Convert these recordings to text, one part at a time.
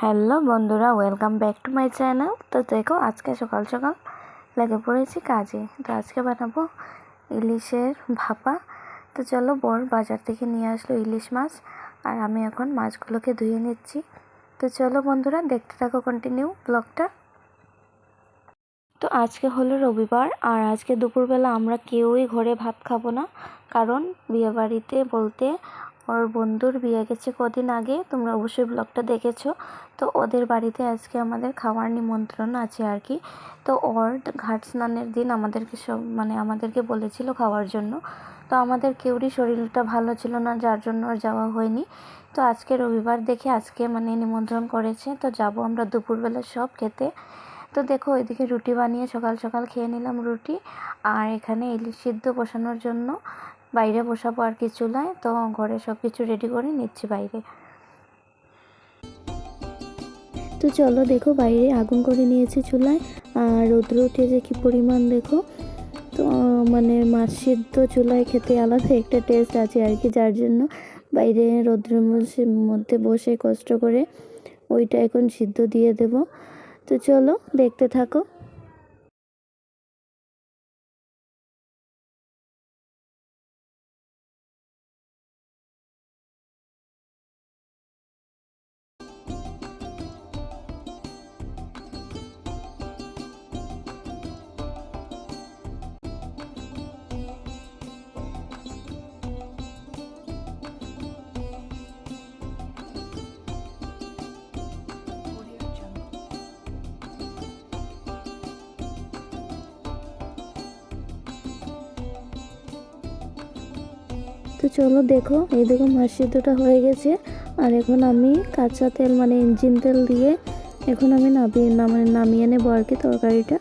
Hello বন্ধুরা welcome back to my channel তো দেখো, আজকে সকাল সকাল লেগে পড়েছি কাজে। তো আজকে বানাবো ইলিশের ভাপা। তো চলো, বর বাজার থেকে নিয়ে আসলো ইলিশ মাছ, আর আমি এখন মাছগুলোকে ধুয়ে নিচ্ছি। তো চলো বন্ধুরা, দেখতে থাকো কন্টিনিউ ব্লগটা তো আজকে হলো রবিবার, আর আজকে দুপুরবেলা আমরা কেউই ঘরে ভাত খাব না। কারণ বিয়েবাড়িতে বলতে ওর বন্ধুর বিয়ে গেছে কদিন আগে, তোমরা অবশ্যই ব্লগটা দেখেছ। তো ওদের বাড়িতে আজকে আমাদের খাওয়ার নিমন্ত্রণ আছে আর কি। তো ওর ঘাট স্নানের দিন আমাদেরকে সব মানে আমাদেরকে বলেছিল খাওয়ার জন্য। তো আমাদের কেউরই শরীরটা ভালো ছিল না, যার জন্য আর যাওয়া হয়নি। তো আজকে রবিবার দেখে আজকে মানে নিমন্ত্রণ করেছে। তো যাব আমরা দুপুরবেলা সব খেতে। তো দেখো ওইদিকে রুটি বানিয়ে সকাল সকাল খেয়ে নিলাম রুটি। আর এখানে ইলিশ সিদ্ধ বসানোর জন্য বাইরে বসাবো আর কি চুলায় তো ঘরে সব কিছু রেডি করে নিচ্ছি বাইরে। তো চলো দেখো বাইরে আগুন করে নিয়েছি চুলায়। আর রৌদ্র উঠেছে কি পরিমাণ দেখো। তো মানে মাছ সিদ্ধ চুলায় খেতে আলাদা একটা টেস্ট আছে আর কি, যার জন্য বাইরে রৌদ্রের মধ্যে বসে কষ্ট করে ওইটা এখন সিদ্ধ দিয়ে দেব। তো চলো দেখতে থাকো। তো চলো দেখো, এই দেখো মাছ সিদ্ধটা হয়ে গেছে। আর এখন আমি কাঁচা তেল মানে ইঞ্জিন তেল দিয়ে এখন আমি নামিয়ে নামিয়ে নেব আর কি তরকারিটা।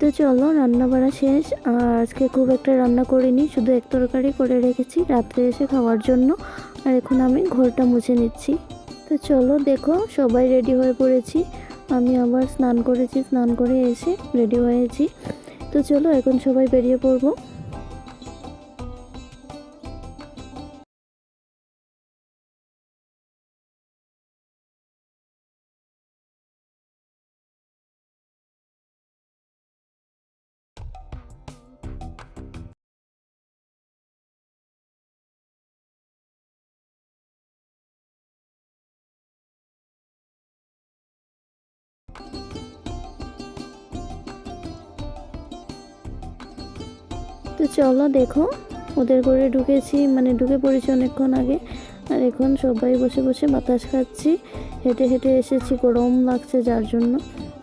তো চলো রান্না বাড়া শেষ। আর আজকে খুব একটা রান্না করিনি, শুধু এক তরকারি করে রেখেছি রাত্রে এসে খাওয়ার জন্য। আর এখন আমি ঘরটা মুছে নিচ্ছি। তো চলো, দেখো, সবাই রেডি হয়ে পড়েছি। আমি আবার স্নান করেছি, স্নান করে এসে রেডি হয়েছি। তো চলো, এখন সবাই বেরিয়ে পড়ব। তো চলো দেখো, ওদের ঘরে ঢুকেছি মানে ঢুকে পড়েছি অনেকক্ষণ আগে। আর এখন সবাই বসে বসে বাতাস খাচ্ছি, হেঁটে হেঁটে এসেছি, গরম লাগছে যার জন্য।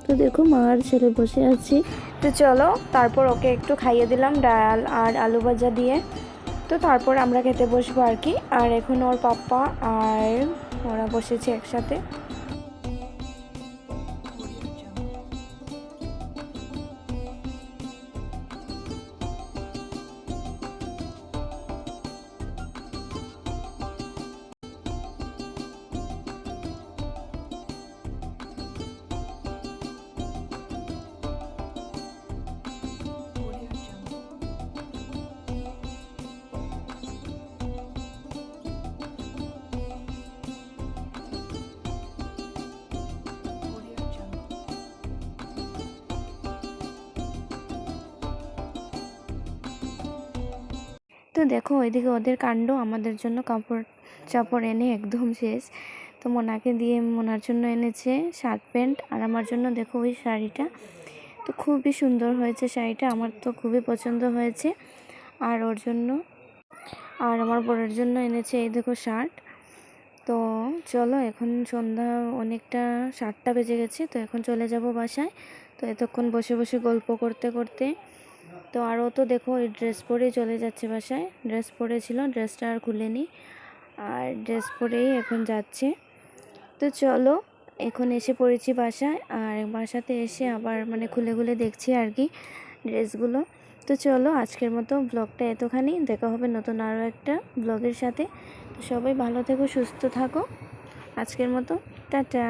তো দেখো, মা আর ছেলে বসে আছি। তো চলো, তারপর ওকে একটু খাইয়ে দিলাম ডাল আর আলু ভাজা দিয়ে। তো তারপর আমরা খেতে বসবো আর কি। আর এখন ওর পাপ্পা আর ওরা বসেছে একসাথে। তো দেখো, ওইদিকে ওদের কাণ্ড আমাদের জন্য কাপড় চাপড় এনে একদম শেষ। তো মোনাকে দিয়ে মোনার জন্য এনেছে শার্ট প্যান্ট আর আমার জন্য দেখো ওই শাড়িটা। তো খুবই সুন্দর হয়েছে শাড়িটা, আমার তো খুবই পছন্দ হয়েছে। আর ওর জন্য, আর আমার বরের জন্য এনেছে এই দেখো শার্ট। তো চলো, এখন সন্ধ্যা অনেকটা সাতটা বেজে গেছে, তো এখন চলে যাব বাসায়। তো এতক্ষণ বসে বসে গল্প করতে করতে তো আরও তো দেখো ওই ড্রেস পরেই চলে যাচ্ছে বাসায়। ড্রেস পরেছিল ড্রেসটা আর খুলেনি। আর ড্রেস পরেই এখন যাচ্ছে। তো চলো, এখন এসে পড়েছি বাসায়। আর বাসাতে এসে আবার মানে খুলে খুলে দেখছি আর কি ড্রেসগুলো তো চলো, আজকের মতো ব্লগটা এতখানি। দেখা হবে নতুন আরও একটা ব্লগের সাথে। তো সবাই ভালো থেকো, সুস্থ থাকো। আজকের মতো, টাটা।